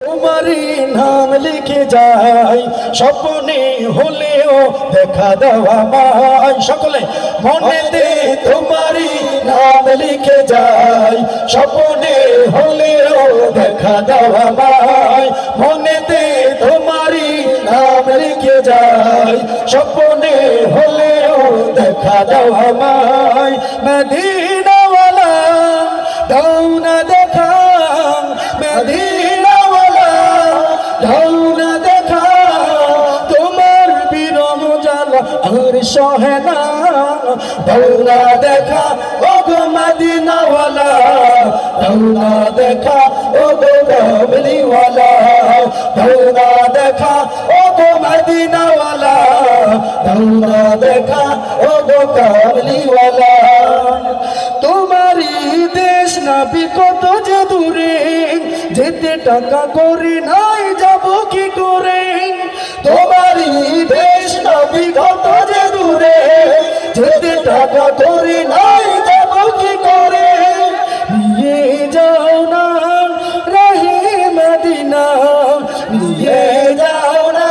তোমারই নাম লিখে যাই, স্বপ্নে হলেও দেখা দেওয়া মাই সকলে মনেতে তোমারই নাম লিখে যাই, স্বপ্নে হলেও দেখা দেওয়া মাই মনেতে তোমারই নাম লিখে যাই, স্বপ্নে হলেও দেখা দেওয়া মাই মদিনাওয়ালা, দাও না দেখা মদিনাওয়ালা। সহে না। না দেখা ও গো মদিনাওয়ালা। না দেখা ও গো কমলিওয়ালা দাও না দেখা ও গো মদিনাওয়ালা। না দেখা ও গো কমলিওয়ালা তোমারই দেশ নাবি কত যে দূরে, যেতে টাকা করি নাই, যাব কি করে? তোমারই দেশ দূরে যেতে টাকা করি নাই করে। যাও না রহে মদিনা। নিয়ে যাও না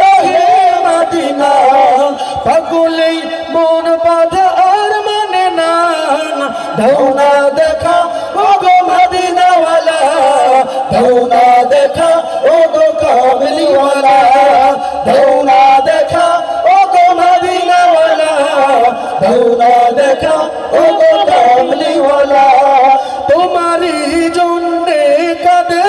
রহে মদিনা। পাগলেই মন বাধা আর মানে না। দাও দেখা ও গো মদিনাওয়ালা। দাও না দেখা ও গো না দেখা, ও কামলিওয়ালা, তোমারই জন্যে কাঁদে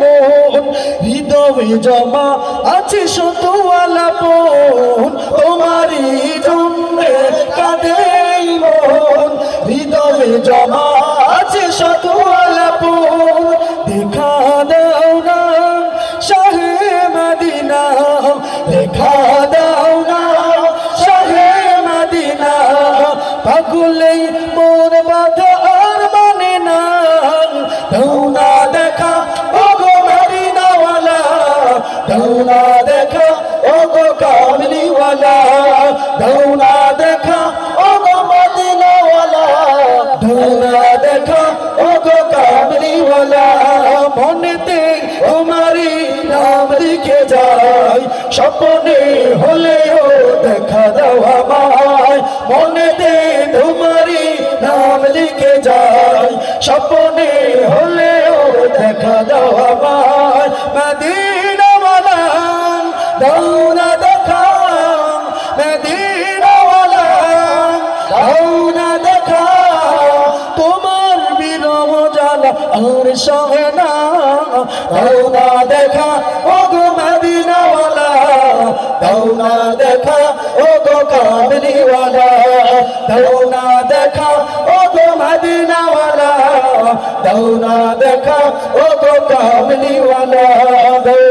মন। হৃদয় জমা আছে শতওয়ালা পন, তোমারই জন্যে কাঁদে মন। হৃদয় জমা আছে শতওয়ালা দাও না দেখা, ও গো কামলিওয়ালা। দেখা, ও গো মদিনাওয়ালা। দেখা, ও গো কামলিওয়ালা। মনেতে নাম লিখে যাই স্বপ্নে হলেও দেখা দাও আমায়। মনেতে তোমারই নাম লিখে যাই স্বপ্নে তোমার জালা আর সহে না। দাও না দেখা, ও গো মদিনাওয়ালা। দেখা, ও গো কামলিওয়ালা দেখা, ও গো মদিনাওয়ালা। দেখা, ও গো কামলিওয়ালা দাও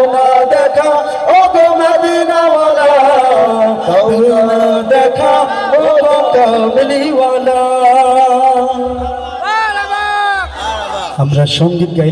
দেখা, ও গো মদিনাওয়ালা। দাও দেখা, ও গো কামলিওয়ালা আমরা সংগীত গাইলে